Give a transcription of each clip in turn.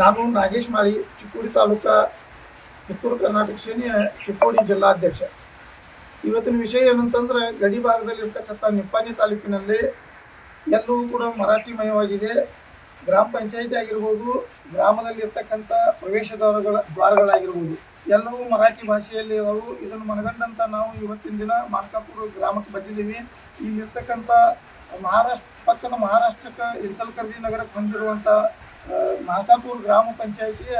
ನಾನು ನಾಗೇಶ್ ಮಾಳಿ, ಚಿಕ್ಕೋಡಿ ತಾಲೂಕಾ ಕಿತ್ತೂರು ಕರ್ನಾಟಕ ಸೇನೆಯ ಚಿಕ್ಕೋಡಿ ಜಿಲ್ಲಾಧ್ಯಕ್ಷ ಇವತ್ತಿನ ವಿಷಯ ಏನಂತಂದ್ರೆ, ಗಡಿ ಭಾಗದಲ್ಲಿರ್ತಕ್ಕಂಥ ನಿಪ್ಪಾಣಿ ತಾಲೂಕಿನಲ್ಲಿ ಎಲ್ಲವೂ ಕೂಡ ಮರಾಠಿಮಯವಾಗಿದೆ. ಗ್ರಾಮ ಪಂಚಾಯಿತಿ ಆಗಿರ್ಬೋದು, ಗ್ರಾಮದಲ್ಲಿರ್ತಕ್ಕಂಥ ಪ್ರವೇಶ ದ್ವಾರಗಳ, ದ್ವಾರಗಳಾಗಿರ್ಬೋದು, ಎಲ್ಲವೂ ಮರಾಠಿ ಭಾಷೆಯಲ್ಲಿ ಇದಾವು. ಇದನ್ನು ಮನಗಂಡಂತ ನಾವು ಇವತ್ತಿನ ದಿನ ಮಾರ್ಕಾಪುರ ಗ್ರಾಮಕ್ಕೆ ಬಂದಿದ್ದೀವಿ. ಇಲ್ಲಿರ್ತಕ್ಕಂಥ ಮಹಾರಾಷ್ಟ್ರ, ಪಕ್ಕದ ಮಹಾರಾಷ್ಟ್ರಕ್ಕೆ ಇನ್ಸಲ್ಕರ್ಜಿ ನಗರಕ್ಕೆ ಹೊಂದಿರುವಂಥ ಆ, ಮಾರ್ಕಾಪುರ ಗ್ರಾಮ ಪಂಚಾಯಿತಿಯ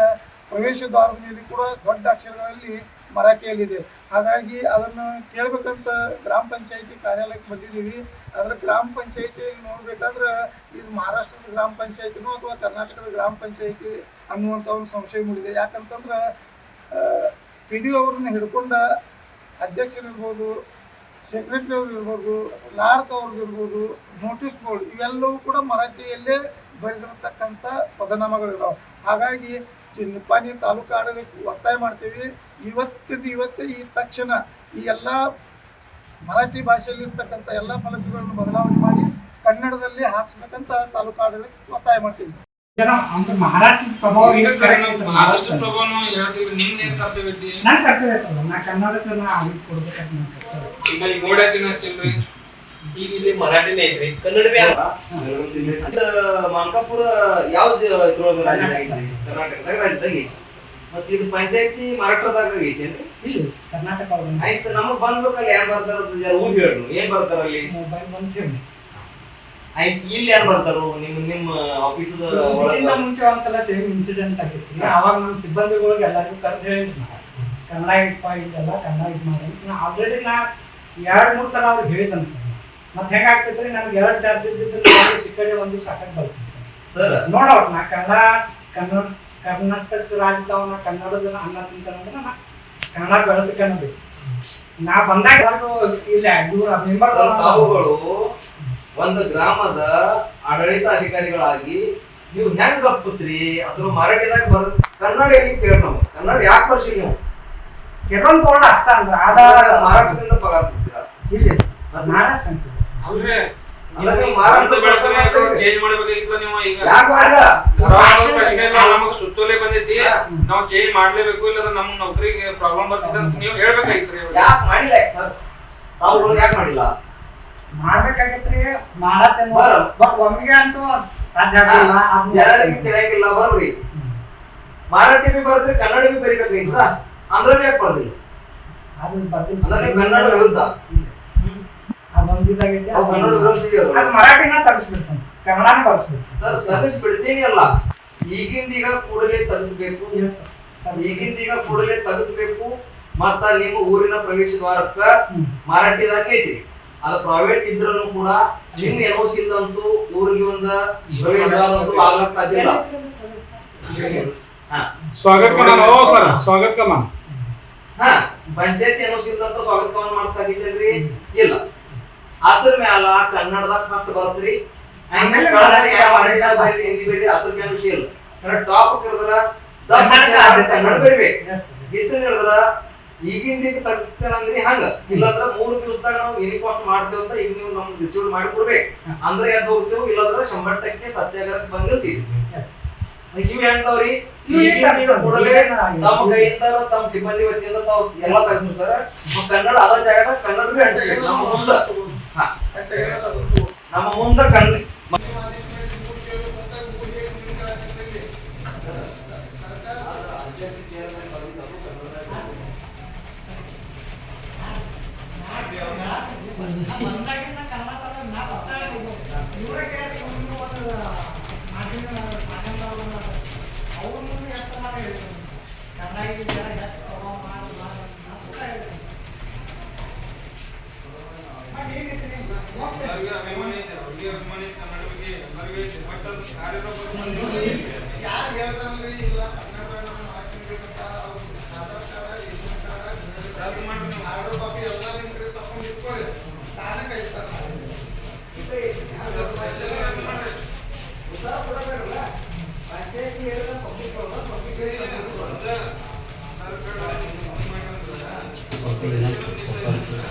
ಪ್ರವೇಶ ದ್ವಾರದ ಮೇಲೆ ಕೂಡ ದೊಡ್ಡ ಅಕ್ಷರಗಳಲ್ಲಿ ಮರಾಠಿಯಲ್ಲಿದೆ. ಹಾಗಾಗಿ ಅದನ್ನು ಕೇಳಬೇಕಂತ ಗ್ರಾಮ ಪಂಚಾಯಿತಿ ಕಾರ್ಯಾಲಯಕ್ಕೆ ಬಂದಿದ್ದೀವಿ. ಆದರೆ ಗ್ರಾಮ ಪಂಚಾಯಿತಿಯಲ್ಲಿ ನೋಡಬೇಕಾದ್ರೆ ಇದು ಮಹಾರಾಷ್ಟ್ರದ ಗ್ರಾಮ ಪಂಚಾಯಿತಿನೋ ಅಥವಾ ಕರ್ನಾಟಕದ ಗ್ರಾಮ ಪಂಚಾಯಿತಿ ಅನ್ನುವಂಥ ಒಂದು ಸಂಶಯ ಮೂಡಿದೆ. ಯಾಕಂತಂದ್ರೆ ಪಿ ಡಿ ಅವ್ರನ್ನ ಹಿಡ್ಕೊಂಡ ಅಧ್ಯಕ್ಷರಿರ್ಬೋದು ಸೆಕ್ರೆಟರಿ ಅವ್ರು ಇರ್ಬೋದು ಕ್ಲಾರ್ಕ್ ಅವ್ರದ್ದು ಇರ್ಬೋದು ನೋಟಿಸ್ ಬೋರ್ಡ್ ಇವೆಲ್ಲವೂ ಕೂಡ ಮರಾಠಿಯಲ್ಲೇ ಬರೆದಿರತಕ್ಕಂಥ ಪದನಾಮಗಳಿದಾವೆ. ಹಾಗಾಗಿ ಚಿ- ನಿಪ್ಪಾಣಿ ತಾಲೂಕು ಆಡಳಿತ ಒತ್ತಾಯ ಮಾಡ್ತೀವಿ. ಇವತ್ತಿನ ಇವತ್ತೇ ಈ ತಕ್ಷಣ ಈ ಎಲ್ಲ ಮರಾಠಿ ಭಾಷೆಯಲ್ಲಿರ್ತಕ್ಕಂಥ ಎಲ್ಲ ಫಲಕಗಳನ್ನು ಬದಲಾವಣೆ ಮಾಡಿ ಕನ್ನಡದಲ್ಲಿ ಹಾಕ್ಸ್ಬೇಕಂತ ತಾಲೂಕು ಆಡಳಿತ ಒತ್ತಾಯ ಮಾಡ್ತೀವಿ. ಅಂದ್ರೆ ಮಹಾರಾಷ್ಟ್ರ ಪ್ರಭಾವ ಮಹಾರಾಷ್ಟ್ರ. ಪ್ರಭಾವನು ಹೇಳ್ತೀವಿ ಕರ್ತವ್ಯ ಐತಿ? ನನ್ ಕರ್ತವ್ಯ ಐತಲ್ಲ ನಾ ಕನ್ನಡಕ್ಕೆ ನಾ ಅವಿಟ್ ಕೊಡ್ಬೇಕಂತ ನನ್ ಕರ್ತವ್ಯ. ಈಗ ಈಗ ನೋಡ್ಯಾಕಿನ ಹಚ್ಚಿಲ್ರಿ ಈಗ ಇಲ್ಲಿ ಮರಾಠಿನೇ ಐತ್ರಿ. ಕನ್ನಡ ಬಿ ಮಾನ್ಕಾಪುರ ಯಾವ ಇದ್ರೊಳಗ ರಾಜ್ಯದಾಗ ಐತ್ರಿ? ಕರ್ನಾಟಕದಾಗ ರಾಜ್ಯದಾಗ ಐತಿ ಮತ್ತ ಇದು ಪಂಚಾಯತಿ ಮರಾಠದಾಗ ಐತೇನ್ರಿ? ಇಲ್ಲಿ ಕರ್ನಾಟಕ ಆಯ್ತು ನಮಗ್ ಬಂದ್ಬೇಕಲ್ಲ ಯಾರು ಬರ್ತಾರ ಊರ್ ಹೇಳ್ರು? ಏನ್ ಬರ್ತಾರ ಅಲ್ಲಿ ಮೊಬೈಲ್ ಬಂದು ಹೇಳಿ ಆಯ್ತು ಇಲ್ಲಿ ಯಾರು ಬರ್ತಾರು? ನಿಮ್ ನಿಮ್ಮ ಆಫೀಸ್ ಇದಕ್ಕಿಂತ ಮುಂಚೆ ಒಂದ್ಸಲ ಸೇಮ್ ಇನ್ಸಿಡೆಂಟ್ ಆಗಿತ್ತು. ಅವಾಗ ನಮ್ಮ ಸಿಬ್ಬಂದಿಗಳಿಗೆ ಎಲ್ಲರಿಗೂ ಕರೆದು ಹೇಳಿದ್ನ. ಕನ್ನಡ ಇಪ್ಪ ಇದೆಲ್ಲ ಕನ್ನಡ ಇದು ಮಾಡಿ. ಆಲ್ರೆಡಿ ನಾ ಎರಡು ಮೂರು ಸಲ ಅವ್ರು ಹೇಳಿದ್ದಾನೆ ಸರ್. ಮತ್ತೆ ಹೆಂಗಾಗ್ತೈತ್ರಿ? ನನ್ಗೆ ಎರಡು ಚಾರ್ಜ್ ಇದ್ದಿದ್ದು ಸಿಕ್ಕಡೆ ಒಂದು ಸಾಕಕ್ಕೆ ಬರ್ತೀನಿ ಸರ್. ನೋಡೋರು ನಾ ಕನ್ನಡ ಕನ್ನಡ ಕರ್ನಾಟಕ ರಾಜ್ಯದವನ ಕನ್ನಡದ ಅನ್ನ ತಿಂತಾನಂದ್ರೆ ನಾ ಕನ್ನಡ ಬೆಳೆಸ್ಕೊಳ್ಳಬೇಕು ನಾ ಬಂದಾಗ ಇಲ್ಲ ಮೆಂಬರ್ ತಾವುಗಳು ಒಂದು ಗ್ರಾಮದ ಆಡಳಿತ ಅಧಿಕಾರಿಗಳಾಗಿ ನೀವು ಹೆಂಗ್ ಗಪ್ಪತ್ರಿ ಅದ್ರ ಮರಾಠಿದಾಗ ಬರ ಕನ್ನಡ ಎಲ್ಲಿ ಕೇಳ ನಾವು? ಕನ್ನಡ ಯಾಕೆ ಬರ್ಸಿ ನೀವು? ಕೆಲವೊಂದು ತಗೊಂಡ ಅಷ್ಟ ಅಂದ್ರೆ ಆಧಾರ ಆಧಾರ ಮಾರಾಟದಿಂದ ಪಗಾರ ಕೊಡ್ತೀರಾ ಇಲ್ಲ ಅಂದ್ರೆ ಸುತ್ತೋಲೆ ಬಂದೈತಿ. ನಾವು ಚೇಂಜ್ ಮಾಡ್ಲೇಬೇಕು ಇಲ್ಲ ನಮ್ ನೌಕರಿಗೆ ಪ್ರಾಬ್ಲಮ್ ಬರ್ತದೆ ಅಂತ ನೀವು ಹೇಳ್ಬೇಕಾಗಿತ್ರಿ ಇವಾಗ. ಯಾಕೆ ಮಾಡಿಲ್ಲ ಸರ್? ತಾವುಗಳು ಯಾಕೆ ಮಾಡಿಲ್ಲ? ಮಾಡ್ಬೇಕಾಗೈತ್ರಿ ಮಾಡತ್ತೆ. ಬಟ್ ಒಮ್ಮಿಗೆ ಅಂತೂ ಸಾಧ್ಯ ಆಗಲ್ಲ ಜನರಿಗೆ ತಿಳಿಯಂಗಿಲ್ಲ ಬರ್ರಿ ಮರಾಠಿ ಬಿ ಬರದ್ರಿ ಕನ್ನಡ ಬಿ ಬರಿಬೇಕಾಗಿತ್ತ ಅಂದ್ರೆ ಯಾಕೆ ಬರ್ದಿಲ್ಲ. ಅಂದ್ರೆ ಕನ್ನಡ ವಿರುದ್ಧ. ಅದೊಂದು ಇದಾಗೈತಿ ನಾವು ಕನ್ನಡ ವಿರೋಧಿ ಅವ್ರು. ಅದು ಮರಾಠಿನ ತರಿಸ್ಬೇಕು ಕನ್ನಡನ ಬಳಸ್ಬೇಕು ಸರ್ ಅಲ್ಲ. ಈಗಿಂದ ಈಗ ಕೂಡಲೇ sir. ಈಗಿಂದ ಈಗ ಕೂಡಲೇ ತಗಸ್ಬೇಕು ಮತ್ತ ನಿಮ್ಮ ಊರಿನ ಪ್ರವೇಶ ದ್ವಾರಕ್ಕ ಹ್ಮ್. ಮರಾಠಿದಾಗ ಐತಿ ಅದು ಪ್ರೈವೇಟ್ ಇದ್ರೂ ಕೂಡ ನಿಮ್ ಎನ್ ಓ ಸಿ ಇಲ್ಲಂತೂ ಊರಿಗೆ ಒಂದು ಆಗಕ್ ಸಾಧ್ಯ ಇಲ್ಲ. ಸ್ವಾಗತ ಸರ್ ಸ್ವಾಗತ ಕಮಾನ್. ಹಾ ಪಂಚಾಯತ್ ಎನ್ ಓ ಸಿ ಇಲ್ಲಂತೂ ಸ್ವಾಗತ ಕಮಾನ್ ಮಾಡಕ್ ಸಾಧ್ಯ ಇಲ್ಲ. ಅದ್ರ ಮ್ಯಾಲ ಕನ್ನಡದಾಗ ಮತ್ತೆ ಬಳಸ್ರಿ ಟಾಪ್ ಹಿಡಿದ್ರ ಕನ್ನಡ ಬರಿಬೇಕು ಇದನ್ನ ಈಗಿಂದ ಈಗ ತಗಸ್ತೇನಂದ್ರಿ ಹಂಗ? ಇಲ್ಲಾಂದ್ರ ಮೂರು ದಿವಸದಾಗ ನಾವು ಯೂನಿಕಾಸ್ಟ್ ಮಾಡ್ತೇವೆ ಅಂತ ಈಗ ನೀವು ನಮ್ಗೆ ರಿಸೀವ್ ಮಾಡಿ ಕೊಡ್ಬೇಕು. ಅಂದ್ರೆ ಅದು ಹೋಗ್ತೇವೆ ಇಲ್ಲಾಂದ್ರ ಶಂಬರ್ ಟಕ್ಕೆ ಸತ್ಯಾಗ್ರಹಕ್ಕೆ ಬಂದಿರ್ತೀವಿ. ಇವ್ ಹೆಂಗವ್ರಿ ಏನ್ ಕೂಡಲೇ ತಮ್ಮ ಕೈಯಿಂದ ತಮ್ಮ ಸಿಬ್ಬಂದಿ ವತಿಯಿಂದ ತಾವು ಎಲ್ಲ ತೆಗೆದಿರ್ತಾರ ಕನ್ನಡ ಅದ ಜಾಗ ಕನ್ನಡ ನಮ್ಮ ಮುಂದ. ನಮ್ಮ ಮುಂದ ಕನ್ನಡ ಬಂದಾಗಿಂದ ಕನ್ನಡ ಸಲ ನಾ ಬರ್ತಾ ಇದ್ದೀನಿ. ಇವ್ರೇ ಕೇಳಿ ಒಂದು ಒಂದು ಮಾಧ್ಯಮ ಮಾಧ್ಯಮದವ್ರನ್ನ ಅವ್ರ ಮುಂದೆ ಎಷ್ಟು ನಾನು ಹೇಳ್ತೀನಿ ಕನ್ನಡ ಇಲ್ಲಿ ಜನ ಹೆಚ್ಚು ಪ್ರಭಾವ ಮಾಡಿ ಮಾಡಿ ಅಂತ ನಾ ಸುತ್ತ ಹೇಳ್ತೀನಿ. ಬಟ್ ಏನೈತಿ ನೀವು? ಹೋಗ್ಬೇಕು. ಎಲ್ಲರಿಗೂ ಅಭಿಮಾನ ಐತೆ, ಅವ್ರಿಗೆ ಅಭಿಮಾನ ಐತೆ ಕನ್ನಡ ಬಗ್ಗೆ, ಎಲ್ಲರಿಗೂ ಐತೆ. ಬಟ್ ಅದು ಕಾರ್ಯರೂಪ ಬಂದಿಲ್ಲ. ಯಾರು ಹೇಳ್ತಾರ ಇಲ್ಲ ಕನ್ನಡ